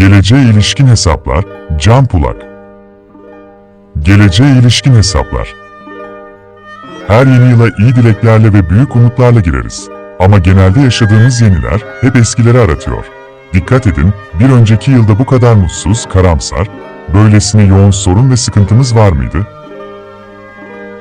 Geleceğe ilişkin hesaplar, Can Pulak. Geleceğe ilişkin hesaplar. Her yeni yıla iyi dileklerle ve büyük umutlarla gireriz. Ama genelde yaşadığımız yeniler hep eskileri aratıyor. Dikkat edin, bir önceki yılda bu kadar mutsuz, karamsar, böylesine yoğun sorun ve sıkıntımız var mıydı?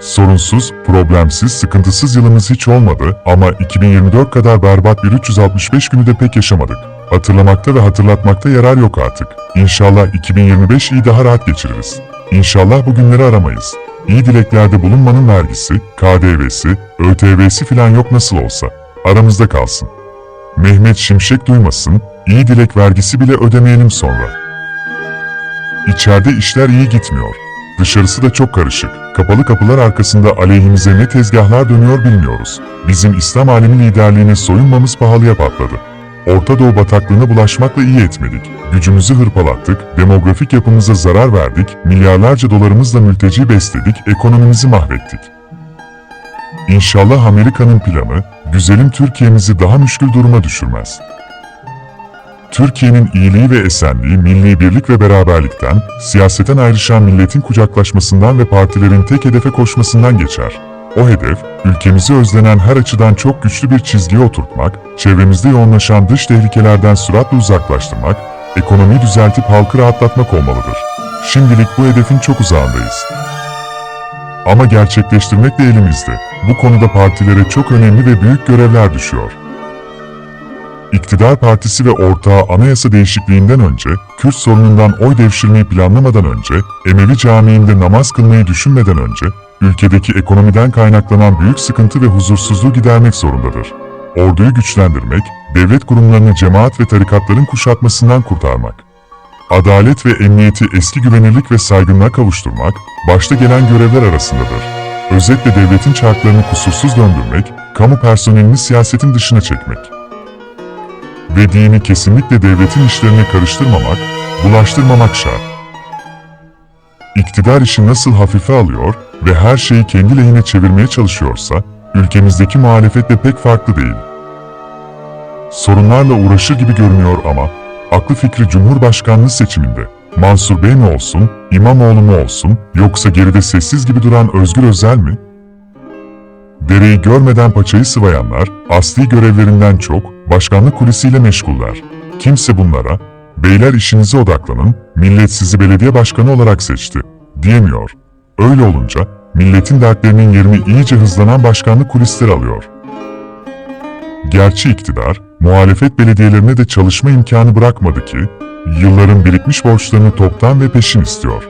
Sorunsuz, problemsiz, sıkıntısız yılımız hiç olmadı ama 2024 kadar berbat bir 365 günü de pek yaşamadık. Hatırlamakta ve hatırlatmakta yarar yok artık. İnşallah 2025 iyi daha rahat geçiririz. İnşallah bu günleri aramayız. İyi dileklerde bulunmanın vergisi, KDV'si, ÖTV'si filan yok nasıl olsa. Aramızda kalsın. Mehmet Şimşek duymasın, iyi dilek vergisi bile ödemeyelim sonra. İçeride işler iyi gitmiyor. Dışarısı da çok karışık. Kapalı kapılar arkasında aleyhimize ne tezgahlar dönüyor bilmiyoruz. Bizim İslam alemi liderliğine soyunmamız pahalıya patladı. Orta Doğu bataklığına bulaşmakla iyi etmedik. Gücümüzü hırpalattık, demografik yapımıza zarar verdik, milyarlarca dolarımızla mülteci besledik, ekonomimizi mahvettik. İnşallah Amerika'nın planı, güzelim Türkiye'mizi daha müşkül duruma düşürmez. Türkiye'nin iyiliği ve esenliği milli birlik ve beraberlikten, siyaseten ayrışan milletin kucaklaşmasından ve partilerin tek hedefe koşmasından geçer. O hedef, ülkemizi özlenen her açıdan çok güçlü bir çizgiye oturtmak, çevremizde yoğunlaşan dış tehlikelerden süratle uzaklaştırmak, ekonomiyi düzeltip halkı rahatlatmak olmalıdır. Şimdilik bu hedefin çok uzağındayız. Ama gerçekleştirmek de elimizde. Bu konuda partilere çok önemli ve büyük görevler düşüyor. İktidar Partisi ve ortağı anayasa değişikliğinden önce, Kürt sorunundan oy devşirmeyi planlamadan önce, Emevi Camii'nde namaz kılmayı düşünmeden önce, ülkedeki ekonomiden kaynaklanan büyük sıkıntı ve huzursuzluğu gidermek zorundadır. Orduyu güçlendirmek, devlet kurumlarını cemaat ve tarikatların kuşatmasından kurtarmak. Adalet ve emniyeti eski güvenirlik ve saygınlığa kavuşturmak, başta gelen görevler arasındadır. Özetle devletin çarklarını kusursuz döndürmek, kamu personelini siyasetin dışına çekmek ve dini kesinlikle devletin işlerine karıştırmamak, bulaştırmamak şart. İktidar işi nasıl hafife alıyor ve her şeyi kendi lehine çevirmeye çalışıyorsa, ülkemizdeki muhalefet de pek farklı değil. Sorunlarla uğraşır gibi görünüyor ama, aklı fikri Cumhurbaşkanlığı seçiminde, Mansur Bey mi olsun, İmamoğlu mu olsun, yoksa geride sessiz gibi duran Özgür Özel mi? Dereyi görmeden paçayı sıvayanlar, asli görevlerinden çok, başkanlık kulisiyle meşguller. Kimse bunlara, beyler işinize odaklanın, millet sizi belediye başkanı olarak seçti, diyemiyor. Öyle olunca, milletin dertlerinin yerini iyice hızlanan başkanlık kulisleri alıyor. Gerçi iktidar, muhalefet belediyelerine de çalışma imkanı bırakmadı ki, yılların birikmiş borçlarını toptan ve peşin istiyor.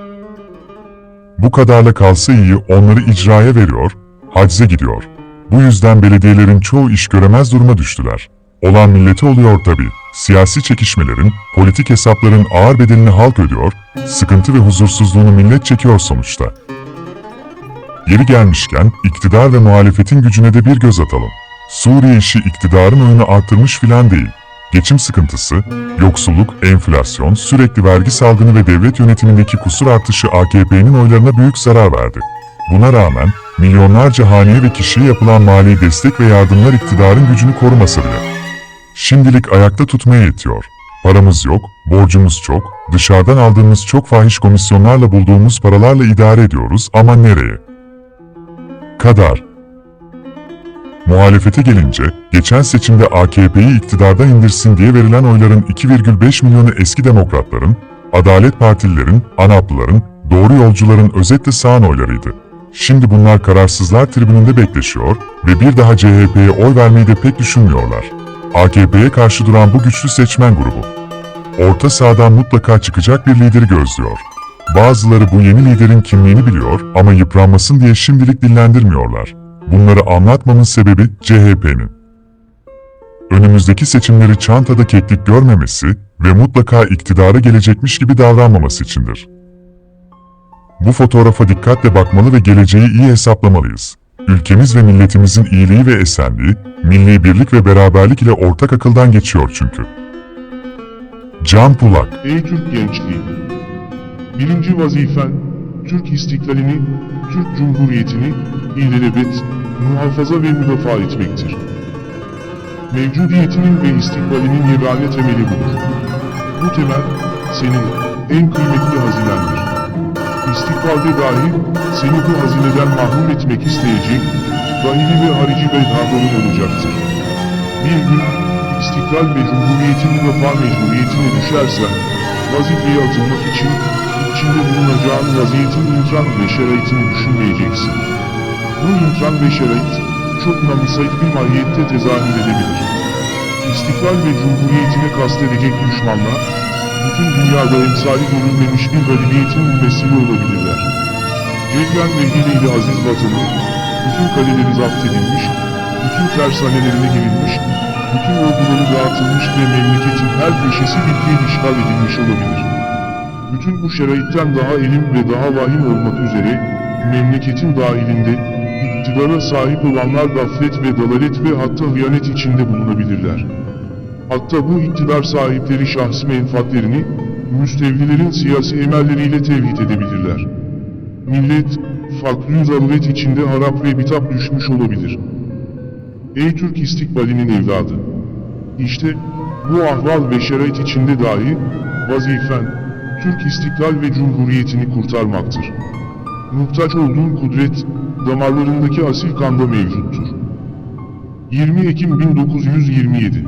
Bu kadarla kalsa iyi onları icraya veriyor, hacize gidiyor. Bu yüzden belediyelerin çoğu iş göremez duruma düştüler. Olan millete oluyor tabii. Siyasi çekişmelerin, politik hesapların ağır bedelini halk ödüyor, sıkıntı ve huzursuzluğunu millet çekiyor sonuçta. Yeri gelmişken iktidar ve muhalefetin gücüne de bir göz atalım. Suriye işi iktidarın oyunu arttırmış filan değil. Geçim sıkıntısı, yoksulluk, enflasyon, sürekli vergi salgını ve devlet yönetimindeki kusur artışı AKP'nin oylarına büyük zarar verdi. Buna rağmen milyonlarca haneye ve kişiye yapılan mali destek ve yardımlar iktidarın gücünü korumasa bile. Şimdilik ayakta tutmaya yetiyor. Paramız yok, borcumuz çok, dışarıdan aldığımız çok fahiş komisyonlarla bulduğumuz paralarla idare ediyoruz ama nereye? Kadar. Muhalefete gelince, geçen seçimde AKP'yi iktidardan indirsin diye verilen oyların 2,5 milyonu eski demokratların, Adalet Partililerin, ANAP'lıların, doğru yolcuların özetle sağın oylarıydı. Şimdi bunlar kararsızlar tribününde bekleşiyor ve bir daha CHP'ye oy vermeyi de pek düşünmüyorlar. AKP'ye karşı duran bu güçlü seçmen grubu. Orta sahadan mutlaka çıkacak bir lideri gözlüyor. Bazıları bu yeni liderin kimliğini biliyor ama yıpranmasın diye şimdilik dillendirmiyorlar. Bunları anlatmamın sebebi CHP'nin. Önümüzdeki seçimleri çantada keklik görmemesi ve mutlaka iktidara gelecekmiş gibi davranmaması içindir. Bu fotoğrafa dikkatle bakmalı ve geleceği iyi hesaplamalıyız. Ülkemiz ve milletimizin iyiliği ve esenliği, milli birlik ve beraberlik ile ortak akıldan geçiyor çünkü. Can Pulak Ey Türk gençliği! Birinci vazifen, Türk istiklalini, Türk Cumhuriyeti'ni ilelebet, muhafaza ve müdafaa etmektir. Mevcudiyetinin ve istikbalinin yegane temeli budur. Bu temel, senin en kıymetli hazinendir. İstikbalde dahi seni bu hazineden mahrum etmek isteyecek, dahili ve harici bedhaların olacaktır. Bir gün, istiklal ve cumhuriyetin müdafaa mecburiyetine düşersen, vazifeye atılmak için, içinde bulunacağın vaziyetin intran ve şeraitini düşünmeyeceksin. Bu intran ve şerait, çok namısayt bir mahiyette tezahür edebilir. İstiklal ve cumhuriyetine kastedecek düşmanlar, bütün dünyada emsali görülmemiş bir galibiyetin mümessili olabilirler. Cebren ve hileyle aziz vatanı, bütün kaleleri zapt edilmiş, bütün tersanelerine girilmiş, bütün orduları dağıtılmış ve memleketin her köşesi fiil işgal edilmiş olabilir. Bütün bu şeraitten daha elim ve daha vahim olmak üzere, memleketin dahilinde, iktidara sahip olanlar gaflet ve dalalet ve hatta hıyanet içinde bulunabilirler. Hatta bu iktidar sahipleri şahsi menfaatlerini, müstevlilerin siyasi emelleriyle tevhid edebilirler. Millet, fakr zaruret içinde harap ve bitap düşmüş olabilir. Ey Türk istikbalinin evladı! İşte, bu ahval ve şerait içinde dahi, vazifen, Türk istiklal ve cumhuriyetini kurtarmaktır. Muhtaç olduğun kudret, damarlarındaki asil kanda mevcuttur. 20 Ekim 1927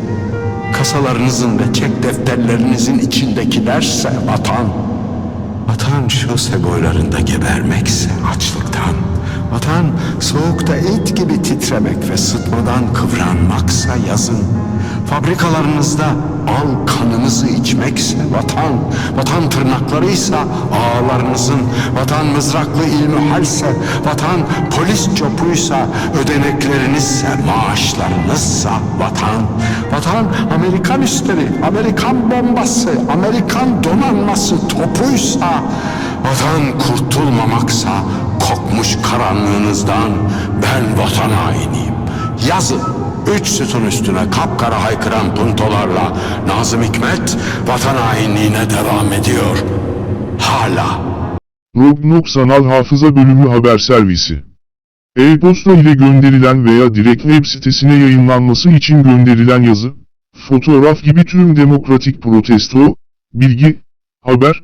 kasalarınızın ve çek defterlerinizin içindekilerse vatan. Vatan şose boylarında gebermekse açlıktan. Vatan soğukta et gibi titremek ve sıtmadan kıvranmaksa yazın. Fabrikalarınızda al kanınızı içmekse vatan, vatan tırnaklarıysa ağlarınızın, vatan mızraklı ilmihalse, vatan. Polis çopuysa, ödeneklerinizse, maaşlarınızsa vatan, vatan Amerikan üstleri, Amerikan bombası, Amerikan donanması topuysa, vatan kurtulmamaksa, kokmuş karanlığınızdan ben vatan hainiyim. Yazın. Üç sütun üstüne kapkara haykıran puntolarla Nazım Hikmet vatan hainliğine devam ediyor. Hala. Rognok Sanal Hafıza Bölümü Haber Servisi E-posta ile gönderilen veya direkt web sitesine yayınlanması için gönderilen yazı, fotoğraf gibi tüm demokratik protesto, bilgi, Haber,